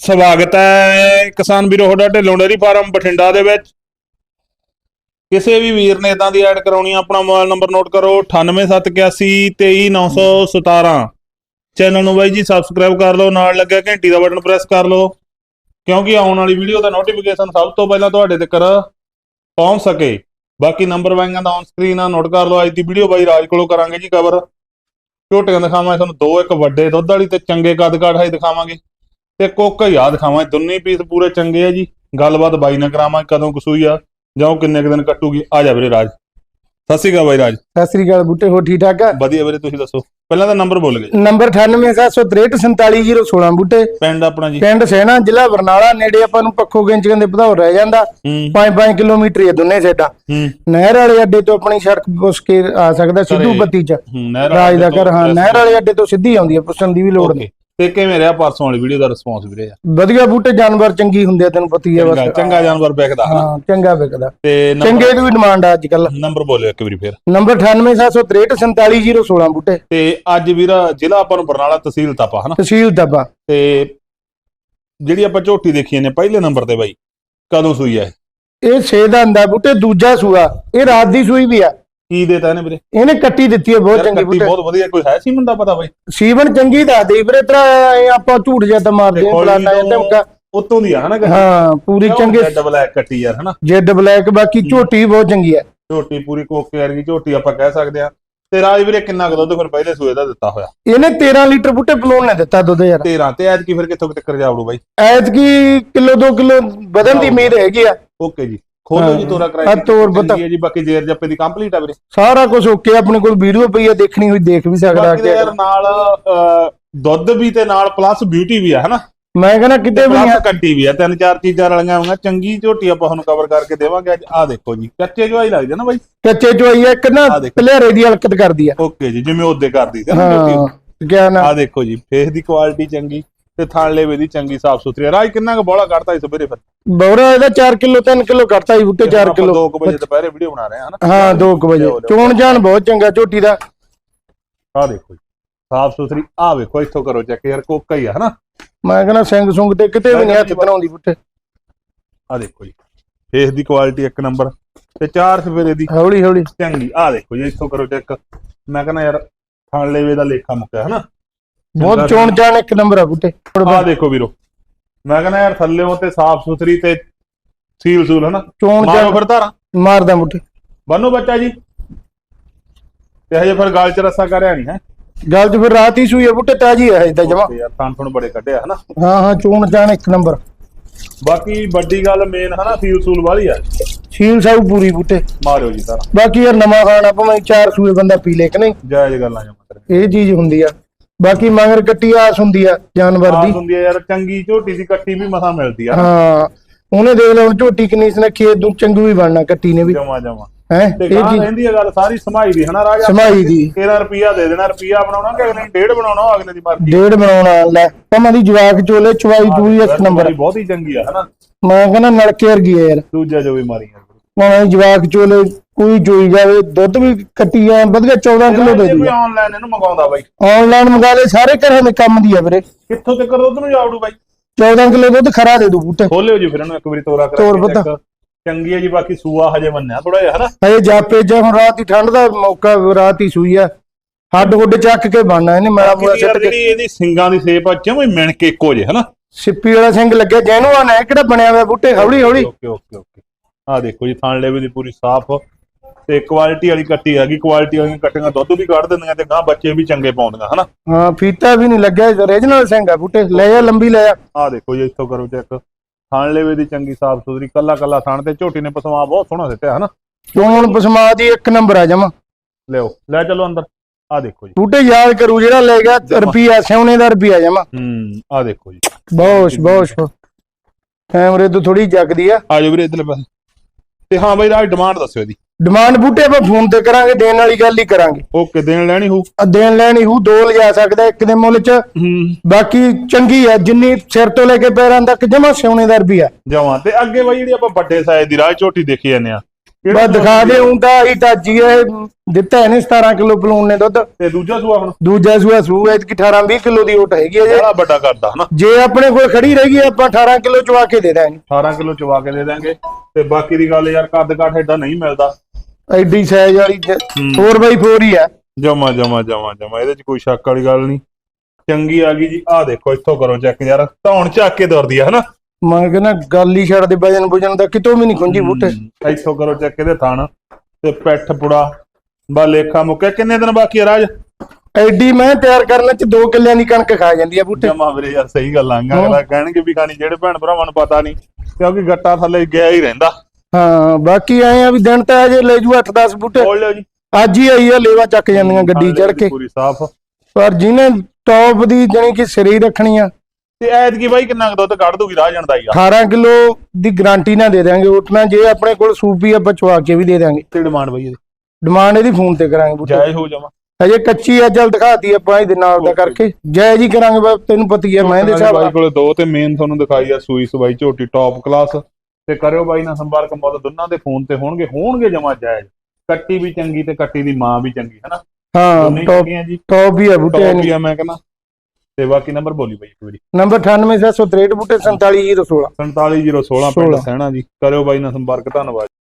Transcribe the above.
ਸਵਾਗਤ ਹੈ ਕਿਸਾਨ ਵੀਰੋ ਤੁਹਾਡਾ ਢਿੱਲੋਂ ਡੇਅਰੀ ਫਾਰਮ ਬਠਿੰਡਾ ਦੇ ਵਿੱਚ। ਕਿਸੇ ਵੀ ਵੀਰ ਨੇ ਇਦਾਂ ਦੀ ਐਡ ਕਰਾਉਣੀ ਆ, ਆਪਣਾ ਮੋਬਾਈਲ ਨੰਬਰ ਨੋਟ ਕਰੋ 9871823917 ਚੈਨਲ ਨੂੰ ਬਾਈ ਜੀ ਸਬਸਕ੍ਰਾਈਬ ਕਰ ਲਓ ਨਾਲ ਲੱਗਿਆ ਘੰਟੀ ਦਾ ਬਟਨ ਪ੍ਰੈਸ ਕਰ ਲਓ ਕਿਉਂਕਿ ਆਉਣ ਵਾਲੀ ਵੀਡੀਓ ਦਾ ਨੋਟੀਫਿਕੇਸ਼ਨ ਸਭ ਤੋਂ ਪਹਿਲਾਂ ਤੁਹਾਡੇ ਤੱਕ ਪਹੁੰਚ ਸਕੇ। ਬਾਕੀ ਨੰਬਰ ਵਾਈਆਂ ਦਾ ਔਨ ਸਕਰੀਨ ਆ ਨੋਟ ਕਰ ਲਓ ਅੱਜ ਦੀ ਵੀਡੀਓ ਬਾਈ ਰਾਜ ਕੋਲੋਂ ਕਰਾਂਗੇ ਜੀ ਕਵਰ ਝੋਟੀਆਂ ਦਿਖਾਵਾਂਗੇ ਤੁਹਾਨੂੰ ਦੋ ਇੱਕ ਵੱਡੇ ਦੁੱਧ ਵਾਲੀ ਤੇ ਚੰਗੇ ਕੱਦ ਕਾਠ ਹੈ ਦਿਖਾਵਾਂਗੇ। ਤੇ ਕੋਕਾ ਹੀ ਆ ਦਿਖਾਵਾਂ ਦੋਨੇ ਪੀਸ ਪੂਰੇ ਚੰਗੇ ਆ ਜੀ। ਗੱਲਬਾਤ ਬਾਈ ਨਾਲ ਕਰਾਵਾਂ ਕਦੋਂ ਕਸੂਈ ਆ ਜਾਂ ਕਿੰਨੇ ਕੁ ਦਿਨ ਕੱਟੂਗੀ। ਆ ਜਾ ਵੀਰੇ ਰਾਜ। ਸਤਿ ਸ਼੍ਰੀ ਅਕਾਲ ਬਾਈ ਰਾਜ। ਸਤਿ ਸ੍ਰੀ ਅਕਾਲ ਬੁੱਟੇ ਹੋ ਠੀਕ ਠਾਕ ਆ? ਵਧੀਆ ਵੀਰੇ ਤੁਸੀਂ ਦੱਸੋ। ਪਹਿਲਾਂ ਤਾਂ ਨੰਬਰ ਬੋਲ ਗਏ। ਨੰਬਰ 9876347016 ਬੁੱਟੇ ਪਿੰਡ ਆਪਣਾ ਜੀ। ਪਿੰਡ ਸੈਣਾ ਜ਼ਿਲ੍ਹਾ ਬਰਨਾਲਾ ਨੇੜੇ ਆਪਾਂ ਨੂੰ ਪੱਖੋ ਗਿੰਚਕਾਂ ਦੇ ਵਧਾਉ ਰਹਿ ਜਾਂਦਾ। ਹੂੰ। 5-5 ਕਿਲੋਮੀਟਰ ਹੀ ਆ ਦੋਨੇ ਸਾਈਡਾਂ। ਹੂੰ। ਨਹਿਰ ਵਾਲੇ ਅੱਡੇ ਤੋਂ ਆਪਣੀ ਸੜਕ ਪੁੱਛ ਕੇ ਆ ਸਕਦਾ ਸਿੱਧੂ। ਬੱਤੀ ਚ। ਹੂੰ ਰਾਜ ਦਾ ਘਰ ਹਾਂ ਨਹਿਰ ਵਾਲੇ ਅੱਡੇ ਤੋਂ ਸਿੱਧੀ ਆਉਂਦੀ ਆ ਪੁੱਛਣ ਦੀ ਵੀ ਲੋੜ ਨਹੀਂ। ਤੇ ਕਿਵੇਂ ਰਿਹਾ ਪਰਸੋਂ ਵਾਲੀ ਵੀਡੀਓ ਦਾ ਰਿਸਪੌਂਸ ਵੀਰੇ? ਯਾਰ? ਵਧੀਆ ਬੂਟੇ ਜਾਨਵਰ ਚੰਗੀ ਹੁੰਦੇ ਆ ਤੈਨੂੰ ਪਤੀ ਆ ਚੰਗਾ ਬਸ। ਚੰਗਾ ਜਾਨਵਰ ਵਿਕਦਾ ਹਨਾ? ਹਾਂ ਚੰਗਾ ਵਿਕਦਾ। ਤੇ ਚੰਗੇ ਦੀ ਵੀ ਡਿਮਾਂਡ ਆ ਅੱਜ ਕੱਲ ਨੰਬਰ ਬੋਲਿਓ ਇੱਕ ਵਾਰੀ ਫੇਰ। ਨੰਬਰ 9876347016 ਬੂਟੇ। ਤੇ ਅੱਜ ਵੀਰ ਜ਼ਿਲ੍ਹਾ ਆਪਾਂ ਨੂੰ ਬਰਨਾਲਾ ਤਹਿਸੀਲ ਤਾਪਾ ਹਨਾ? ਤਹਿਸੀਲ ਦਬਾ ਤੇ ਜਿਹੜੀ ਆਪਾਂ ਝੋਟੀ ਦੇਖੀ ਨੇ ਪਹਿਲੇ ਨੰਬਰ ਤੇ ਬਾਈ ਕਦੋਂ ਸੂਈ ਆ ਇਹ? ਇਹ ਛੇ ਦਾ ਹੁੰਦਾ ਬੂਟੇ ਦੂਜਾ ਸੂਆ ਇਹ ਰਾਤ ਦੀ ਸੂਈ ਵੀ ਆ। ਕੀ ਦੇਤਾ ਇਹਨੇ ਵੀਰੇ? ਇਹਨੇ ਕੱਟੀ ਦਿੱਤੀ ਹੈ ਬਹੁਤ ਚੰਗੀ ਕੱਟੀ ਬੂਟੇ ਬਹੁਤ ਵਧੀਆ ਕੋਈ ਹੈ ਸੀ ਮੁੰਡਾ ਪਤਾ ਬਾਈ? ਸੀਵਨ ਚੰਗੀ ਦੱਸਦੇ ਵੀਰੇ ਤੇਰਾ ਆਪਾਂ ਝੂਠ ਜਿਹਾ ਤਾਂ ਮਾਰਦੇ ਹਾਂ ਫਲਾਣਾ ਇਹ ਧਮਕਾ ਉਤੋਂ ਦੀ ਆ ਹਨਾ ਹਾਂ ਪੂਰੀ ਚੰਗੇ ਡਬਲ ਐ ਕੱਟੀ ਯਾਰ ਹਨਾ? ਜੈਡ ਬਲੈਕ ਬਾਕੀ ਝੋਟੀ ਬਹੁਤ ਚੰਗੀ ਹੈ। ਝੋਟੀ ਪੂਰੀ ਕੋਕੇ ਵਰਗੀ ਝੋਟੀ ਆਪਾਂ ਕਹਿ ਸਕਦੇ ਆ ਤੇ ਰਾਜ ਵੀਰੇ ਕਿੰਨਾ ਕੁ ਦੁੱਧ ਫਿਰ ਪਹਿਲੇ ਸੂਏ ਦਾ ਦਿੱਤਾ ਹੋਇਆ? ਇਹਨੇ 13 ਲੀਟਰ ਬੂਟੇ ਪਲੋਣ ਨੇ ਦਿੱਤਾ ਦੁੱਧ ਯਾਰ। 13 ਤੇ ਐਤ ਕੀ ਫਿਰ ਕਿੱਥੋਂ ਤੱਕ ਜਾਵੜੂ ਬਾਈ? ਐਤਕੀ ਕਿਲੋ 2 ਕਿਲੋ ਵਧਣ ਦੀ ਉਮੀਦ ਹੈਗੀ ਆ। ਓਕੇ ਜੀ। ਖੋਲੋ ਜੀ ਤੋਰਾ ਆ ਕਰਾਈ ਤੋਰ ਬਤਾ ਜੀ ਬਾਕੀ ਜੇਰ ਜੱਪੇ ਦੀ ਕੰਪਲੀਟ ਆ ਵੀਰੇ। ਸਾਰਾ ਕੁਝ ਓਕੇ ਆਪਣੇ ਕੋਲ ਵੀਡੀਓ ਪਈ ਹੈ ਦੇਖਣੀ ਹੋਈ ਦੇਖ ਵੀ ਸਕਦਾ ਬਾਕੀ ਯਾਰ ਨਾਲ ਦੁੱਧ ਵੀ ਤੇ ਨਾਲ ਪਲੱਸ ਬਿਊਟੀ ਵੀ ਆ ਹਨਾ? ਮੈਂ ਕਹਿੰਦਾ ਕਿਤੇ ਵੀ ਨਹੀਂ ਪਲੱਸ ਕੱਟੀ ਵੀ ਆ ਤਿੰਨ ਚਾਰ ਚੀਜ਼ਾਂ ਰਲੀਆਂ ਹੋਈਆਂ ਚੰਗੀ ਝੋਟੀ ਆਪਾਂ ਤੁਹਾਨੂੰ ਕਵਰ ਕਰਕੇ ਦੇਵਾਂਗੇ ਅੱਜ। ਆ ਦੇਖੋ ਜੀ ਕੱਚੇ ਜਵਾਈ ਲੱਗਦੇ ਨਾ ਬਾਈ? ਕੱਚੇ ਹੈ ਇੱਕ ਨਾ ਆ। ਪਲੇਰੇ ਦੀ ਹਲਕਤ ਕਰਦੀ ਆ। ਓਕੇ ਜੀ ਜਿਵੇਂ ਉਹਦੇ ਕਰਦੀ ਨਾ ਝੋਟੀ। ਕਿਆ ਨਾ। ਆ ਦੇਖੋ ਜੀ ਫੇਸ ਦੀ ਕੁਆਲਿਟੀ ਚੰਗੀ। ਤੇ ਥਣ ਲੇਵੇ ਦੀ ਚੰਗੀ ਸਾਫ਼ ਸੁਥਰੀ ਆ। ਰਾਜ ਕਿੰਨਾ ਕੁ ਬੋਲਾ ਕੱਢਤਾ ਇਸ ਸਵੇਰੇ ਫਿਰ? ਬੌਰਾ ਇਹਦਾ 4 ਕਿਲੋ 3 ਕਿਲੋ ਕਰਤਾ ਹੀ ਬੂਟੇ 4 ਕਿਲੋ। 2 ਵਜੇ ਦੁਪਹਿਰੇ ਵੀਡੀਓ ਬਣਾ ਰਹੇ ਹਾਂ ਹਨਾ ਹਾਂ 2 ਵਜੇ। ਚੋਣ ਜਾਣ ਬਹੁਤ ਚੰਗਾ ਝੋਟੀ ਦਾ। ਆ ਦੇਖੋ ਜੀ ਸਾਫ਼ ਸੁਥਰੀ। ਆ ਵੇਖੋ ਇੱਥੋਂ ਕਰੋ ਚੈੱਕ ਯਾਰ ਕੋਕਾ ਹੀ ਆ ਹਨਾ? ਮੈਂ ਕਹਿੰਦਾ ਸਿੰਘ ਸੁੰਗ ਤੇ ਕਿਤੇ ਵੀ ਨਹੀਂ ਹੱਥ ਬਣਾਉਂਦੀ ਬੁੱਟੇ। ਆ ਦੇਖੋ ਜੀ ਫੇਸ ਦੀ ਕੁਆਲਿਟੀ ਇੱਕ ਨੰਬਰ ਤੇ ਚਾਰ ਸਵੇਰੇ ਦੀ ਹੌਲੀ ਹੌਲੀ। ਚੰਗੀ। ਆ ਦੇਖੋ ਜੀ ਇੱਥੋਂ ਕਰੋ ਚੈੱਕ ਮੈਂ ਕਹਿੰਦਾ ਯਾਰ ਥਣ ਲੇਵੇ ਦਾ ਲੇਖਾ ਮੁੱਕਿਆ ਹਨਾ? ਬਹੁਤ ਚੋਣ ਜਾਣ ਇੱਕ ਨੰਬਰ ਆ ਬੁੱਟੇ ਆ ਦੇਖੋ ਵੀਰੋ। ਮੈਂ ਕਹਿੰਦਾ ਯਾਰ ਥੱਲੇੋਂ ਤੇ ਸਾਫ਼ ਸੁਥਰੀ ਤੇ ਸੀਲ ਸੂਲ ਹਨਾ? ਚੋਣ ਜਾਣ। ਫਿਰ ਧਾਰਾਂ। ਮਾਰਦਾ ਬੁੱਟੇ। ਬੰਨੋ ਬੱਚਾ ਜੀ। ਤੇ ਹਜੇ ਫਿਰ ਗਾਲ ਚ ਰੱਸਾ ਕਰਿਆ ਨਹੀਂ ਹੈ? ਗੱਲ ਚ ਫਿਰ ਰਾਤ ਹੀ ਸੂਈ ਆ ਬੁੱਟੇ ਤਾਜੀ ਹੈ ਇਦਾਂ ਜਮਾ। ਯਾਰ ਥਣ ਥਣ ਬੜੇ ਕੱਢਿਆ ਹਨਾ? ਹਾਂ ਹਾਂ ਚੋਣ ਜਾਣ ਇੱਕ ਨੰਬਰ। ਬਾਕੀ ਵੱਡੀ ਗੱਲ ਮੇਨ ਹਨਾ ਸੀਲ ਸੂਲ ਵਾਲੀ ਆ। ਛੀਲ ਸਾਊ ਪੂਰੀ ਬੁੱਟੇ। ਮਾਰਿਓ ਜੀ ਧਾਰਾਂ। ਬਾਕੀ ਯਾਰ ਨਵਾਂ ਖਾਣਾ ਭਾਵੇਂ ਚਾਰ ਸੂਏ ਬੰਦਾ ਪੀ ਲੇ ਕਿ ਨਹੀਂ। ਜਾਇਜ਼ ਗੱਲਾਂ ਜਾਂ ਮਤਲਬ। ਇਹ ਚੀਜ਼ ਹੁੰਦੀ ਆ। ਬਾਕੀ ਮਗਰ ਕੱਟੀ ਆਸ ਹੁੰਦੀ ਆ ਜਾਨਵਰ ਆਸ ਦੀ ਹੁੰਦੀ ਆ ਯਾਰ ਚੰਗੀ ਝੋਟੀ ਦੀ ਕੱਟੀ ਵੀ ਮਸਾ ਮਿਲਦੀ ਆ। ਹਾਂ ਉਹਨੇ ਦੇਖ ਲਓ ਝੋਟੀ ਕਿੰਨੀ ਸੁਨੱਖੀ ਖੇਤ ਨੂੰ ਚੰਗੂ ਵੀ ਬਣਨਾ ਕੱਟੀ ਨੇ ਵੀ। ਜਮਾ ਜਮਾ। ਹੈ ਤੇ ਇਹ ਗਾਂ ਚੀਜ਼ ਰਹਿੰਦੀ ਆ ਗੱਲ ਸਾਰੀ ਸਮਾਈ ਦੀ ਹਨਾ ਰਾਜਾ? ਸਮਾਈ ਦੀ। 13 ਰੁਪਿਆ ਦੇ ਦੇਣਾ ਰੁਪਿਆ ਬਣਾਉਣਾ ਕਿ ਅਗਲੇ ਨੇ ਡੇਢ ਬਣਾਉਣਾ ਉਹ ਅਗਲੇ ਦੀ ਮਰਜ਼ੀ। ਡੇਢ ਬਣਾਉਣਾ ਲੈ ਭਾਵੇਂ ਦੀ ਜਵਾਕ ਚੋਲੇ ਚਵਾਈ ਚੂਈ ਇੱਕ ਨੰਬਰ। ਬਹੁਤ ਹੀ ਚੰਗੀ ਆ ਹਨਾ? ਮੈਂ ਕਹਿੰਦਾ ਨਲਕੇ ਵਰਗੀ ਆ ਯਾਰ। ਦੂਜਾ ਜੋ ਵੀ ਮਾਰੀ ਆ ਭਾਵੇਂ ਜਵਾਕ ਚੋਲੇ ਕੋਈ ਚੋਈ ਜਾਵੇ ਦੁੱਧ ਵੀ ਕੱਟੀ ਆ ਵਧੀਆ 14 ਕਿਲੋ ਦੇ ਦੀ ਕੋਈ ਆਨਲਾਈਨ ਇਹਨੂੰ ਮੰਗਾਉਂਦਾ ਬਾਈ। ਆਨਲਾਈਨ ਮੰਗਾ ਲੈ ਸਾਰੇ ਘਰਾਂ ਦੇ ਕੰਮ ਦੀ ਆ ਵੀਰੇ। ਕਿੱਥੋਂ ਤੱਕ ਦੁੱਧ ਨੂੰ ਜਾਵੜੂ ਬਾਈ? 14 ਕਿਲੋ ਦੁੱਧ ਖਰਾ ਦੇ ਦੂ ਬੂਟੇ। ਖੋਲਿਓ ਜੀ ਫਿਰ ਇਹਨੂੰ ਇੱਕ ਵਾਰੀ ਤੋਰਾ ਕਰਾ ਤੋਰ ਕੇ। ਚੰਗੀ ਹੈ ਜੀ ਬਾਕੀ ਸੂਆ ਹਜੇ ਮੰਨਿਆ ਥੋੜਾ ਜਿਹਾ ਹਨਾ? ਹਏ ਜਾਪੇ ਜੇ ਹੁਣ ਰਾਤ ਦੀ ਠੰਡ ਦਾ ਮੌਕਾ ਰਾਤ ਹੀ ਸੂਈ ਆ। ਹੱਡ ਹੁੱਡ ਚੱਕ ਕੇ ਬਣਨਾ ਇਹਨੇ ਬਾਕੀ ਯਾਰ ਸਿੱਟ ਕੇ। ਜਿਹੜੀ ਇਹਦੀ ਸਿੰਗਾਂ ਦੀ ਸ਼ੇਪ ਆ ਜਮੇ ਮਿਣ ਕੇ ਇੱਕੋ ਜੇ ਹਨਾ? ਸਿੱਪੀ ਵਾਲਾ ਸਿੰਘ ਲੱਗਿਆ ਜੈਨੂੰ ਆ ਨਾ ਕਿਹੜਾ ਬਣਿਆ ਹੋਇਆ ਬੂਟੇ ਹੌਲੀ ਹੌਲੀ ਓਕੇ ਓਕੇ। ਆ ਦੇਖੋ ਜੀ ਥਾਣ ਲੈਵੇ ਦੀ ਪੂਰੀ ਸਾਫ਼। ਤੇ ਕੁਆਲਿਟੀ ਵਾਲੀ ਕੱਟੀ ਹੈਗੀ ਕੁਆਲਿਟੀ ਵਾਲੀਆਂ ਕੱਟੀਆਂ ਦੁੱਧ ਵੀ ਕੱਢ ਦਿੰਦੀਆਂ ਤੇ ਗਾਂ ਬੱਚੇ ਵੀ ਚੰਗੇ ਪਾਉਂਦੀਆਂ ਹਨਾ? ਹਾਂ ਫੀਤਾ ਵੀ ਨਹੀਂ ਲੱਗਿਆ ਓਰੀਜਨਲ ਸਿੰਘ ਆ ਬੂਟੇ ਲੈ ਆ ਲੰਬੀ ਲੈ ਆ। ਆ ਦੇਖੋ ਜੀ ਇੱਥੋਂ ਕਰੋ ਚੈੱਕ ਥਾਣ ਲੈਵੇ ਦੀ ਚੰਗੀ ਸਾਫ਼ ਸੁਥਰੀ ਕੱਲਾ ਕੱਲਾ ਥਾਣ ਤੇ ਝੋਟੀ ਨੇ ਪਸਮਾ ਬਹੁਤ ਸੋਹਣਾ ਦਿੱਤਾ ਹਨਾ? ਚੋਣ ਪਸਮਾ ਦੀ ਇੱਕ ਨੰਬਰ ਆ ਜਮਾ। ਲਿਓ ਲੈ ਚਲੋ ਅੰਦਰ। ਆ ਦੇਖੋ ਜੀ। ਬੂਟੇ ਯਾਦ ਕਰੂ ਜਿਹੜਾ ਲੈ ਗਿਆ ਰੁਪਿਆ ਸੋਨੇ ਦਾ ਰੁਪਿਆ ਜਮਾ। ਹੂੰ ਆ ਦੇਖੋ ਜੀ। ਬਹੁਤ ਬਹੁਤ ਕੈਮਰੇ ਤੋਂ ਥੋੜੀ ਜਗਦੀ ਆ। ਆ ਜਾਓ ਵੀਰੇ ਇਧਰਲੇ ਪਾਸੇ। ਤੇ ਹਾਂ ਬਾਈ ਰਾਜ ਡਿਮਾਂਡ ਦੱਸਿਓ ਇਹਦੀ। ਡਿਮਾਂਡ ਬੂਟੇ ਆਪਾਂ ਫੋਨ ਤੇ ਕਰਾਂਗੇ ਦੇਣ ਵਾਲੀ ਗੱਲ ਹੀ ਕਰਾਂਗੇ। ਓਕੇ ਦੇਣ ਲੈਣੀ ਹੋਊ? ਆ ਦੇਣ ਲੈਣੀ ਹੂ ਦੋ ਲਿਜਾ ਸਕਦਾ ਇੱਕ ਦੇ ਮੁੱਲ ਚ। ਹੂੰ। ਬਾਕੀ ਚੰਗੀ ਆ ਜਿੰਨੀ ਸਿਰ ਤੋਂ ਲੈ ਕੇ ਪੈਰਾਂ ਤੱਕ ਜਮਾ ਸੋਨੇ ਦਾ ਰੁਪਿਆ ਜਮਾਂ। ਤੇ ਅੱਗੇ ਬਾਈ ਜਿਹੜੀ ਆਪਾਂ ਵੱਡੇ ਸਾਈਜ਼ ਦੀ ਰਾਜ ਝੋਟੀ ਦੇਖੀ ਜਾਂਦੇ ਆ ਬਸ ਦਿਖਾ ਦੇ ਹੁਣ ਤਾਂ ਇਹ ਤਾਜੀ ਹੈ ਦਿੱਤਾ ਇਹਨੇ 17 ਕਿਲੋ ਪਲੂਣ ਨੇ ਦੁੱਧ। ਤੇ ਦੂਜਾ ਸੂਆ ਹੁਣ? ਦੂਜਾ ਸੂਆ ਸੂ ਐ ਕਿ 18 20 ਕਿਲੋ ਦੀ ਓਟ ਹੈਗੀ ਹੈ ਜੇ। ਬੜਾ ਵੱਡਾ ਕਰਦਾ ਹਨਾ? ਜੇ ਆਪਣੇ ਕੋਲ ਖੜੀ ਰਹੀ ਆਪਾਂ 18 ਕਿਲੋ ਚਵਾ ਕੇ ਦੇ ਦਾਂਗੇ। 18 ਕਿਲੋ ਚਵਾ ਕੇ ਦੇ ਦਾਂਗੇ। ਤੇ ਬਾਕੀ ਦੀ ਗੱਲ ਯਾਰ ਕੱਦ ਕਾਠ ਏਡਾ ਨਹੀਂ ਮਿਲਦਾ। ਐਡੀ ਸਾਈਜ਼ ਵਾਲੀ 4x4 ਹੀ। ਆ। ਜਮਾ ਜਮਾ ਜਮਾ ਜਮਾ ਇਹਦੇ ਚ ਕੋਈ ਸ਼ੱਕ ਵਾਲੀ ਗੱਲ ਨਹੀਂ। ਚੰਗੀ ਆ ਗਈ ਜੀ ਆਹ ਦੇਖੋ ਇੱਥੋਂ ਕਰੋ ਚੈੱਕ ਯਾਰ ਧੌਣ ਚੱਕ ਕੇ ਦੌੜਦੀ ਆ ਹਨਾ? ਮੈਂ ਕਹਿੰਦਾ ਗੱਲ ਹੀ ਛੱਡ ਦੇ ਵਜਨ ਵਜਨ ਦਾ ਕਿਤੋਂ ਵੀ ਨਹੀਂ ਖੁੰਜੀ ਬੂਟੇ। ਇੱਥੋਂ ਕਰੋ ਚੈੱਕ ਇਹਦੇ ਥਣ ਤੇ ਪੈਠ ਪੁੜਾ ਬਾ ਲੇਖਾ ਮੁੱਕਿਆ ਕਿੰਨੇ ਦਿਨ ਬਾਕੀ ਆ ਰਾਜ? ਐਡੀ ਮੈਂ ਤਿਆਰ ਕਰਨ ਚ 2 ਕਿੱਲਿਆਂ ਦੀ ਕਣਕ ਖਾ ਜਾਂਦੀ ਆ ਬੂਟੇ। ਜਮਾ ਵੀਰੇ ਯਾਰ ਸਹੀ ਗੱਲ ਆਂਗਾ ਅਗਲਾ ਕਹਿਣਗੇ ਵੀ ਖਾਣੀ ਜਿਹੜੇ ਭੈਣ ਭਰਾਵਾਂ ਨੂੰ ਪਤਾ ਨਹੀਂ ਕਿਉਂਕਿ ਗੱਟਾ ਥੱਲੇ ਗਿਆ ਹੀ ਰਹਿੰਦਾ। ਹਾਂ ਬਾਕੀ ਐ ਆ ਵੀ ਦਿਨ ਤਾਂ ਅਜੇ ਲੈ ਜੂ 8-10 ਬੂਟੇ। ਖੋਲ ਲਿਓ ਜੀ। ਅੱਜ ਹੀ ਆਈ ਆ ਲੇਵਾ ਚੱਕ ਜਾਂਦੀਆਂ ਗੱਡੀ ਚੜ ਕੇ। ਪੂਰੀ ਸਾਫ਼। ਪਰ ਜਿਹਨੇ ਟੌਪ ਦੀ ਜਾਣੀ ਕਿ ਸਿਰੇ ਹੀ ਰੱਖਣੀ ਆ ਤੇ ਐਤਕੀ ਬਾਈ ਕਿੰਨਾ ਕੁ ਦੁੱਧ ਕੱਢ ਦੂਗੀ ਰਾਹ ਜਾਂਦਾ ਹੀਗਾ 18 ਕਿਲੋ ਦੀ ਗਾਰੰਟੀ ਨਾ ਦੇ ਦਾਂਗੇ ਉਠਣਾ ਜੇ ਆਪਣੇ ਕੋਲ ਸੂਪੀ ਆਪਾਂ ਚਵਾ ਕੇ ਵੀ ਦੇ ਦਾਂਗੇ ਤੇ ਡਿਮਾਂਡ ਬਾਈ ਇਹਦੀ? ਡਿਮਾਂਡ ਇਹਦੀ ਫੋਨ ਤੇ ਕਰਾਂਗੇ ਬੂਟੇ ਜਾਇਜ਼ ਹੋ ਜਾਵਾ। ਅਜੇ ਕੱਚੀ ਆ ਚੱਲ ਦਿਖਾਤੀ ਆਪਾਂ ਇਹਦੇ ਨਾਲ ਦਾ ਕਰਕੇ। ਜੈ ਜੀ ਕਰਾਂਗੇ ਬਾ ਤੈਨੂੰ ਪਤੀ ਹੈ ਮੈਂ ਦੇ ਹਿਸਾਬ ਬਾਈ ਨਾਲ ਕੋਲੇ ਦੋ ਤੇ ਮੇਨ ਤੁਹਾਨੂੰ ਦਿਖਾਈ ਆ ਸੂਈ ਸਵਾਈ ਝੋਟੀ ਟੌਪ ਕਲਾਸ ਤੇ ਕਰਿਓ ਬਾਈ ਨਾਲ ਸੰਪਰਕ ਮੁੱਲ ਦੋਨਾਂ ਦੇ ਫੋਨ ਤੇ ਹੋਣਗੇ ਹੋਣਗੇ ਜਮਾ ਜਾਇਜ਼। ਕੱਟੀ ਵੀ ਚੰਗੀ ਤੇ ਕੱਟੀ ਦੀ ਮਾਂ ਵੀ ਚੰਗੀ ਹਨਾ? ਹਾਂ ਦੋਨੇ ਟੌਪ ਚੰਗੀਆਂ ਜੀ। ਟੌਪ ਹੀ ਆ ਬੂਟੇ ਟੌਪ ਹੀ ਆ ਮੈਂ ਕਹਿੰਦਾ। ਤੇ ਬਾਕੀ ਨੰਬਰ ਬੋਲੀ ਬਾਈ ਇੱਕ ਵਾਰੀ। ਨੰਬਰ 98763 ਬੂਟੇ 47016 47016 ਪਿੰਡ ਸਹਿਣਾ ਜੀ। ਕਰਿਓ ਬਾਈ ਨਾਲ ਸੰਪਰਕ ਧੰਨਵਾਦ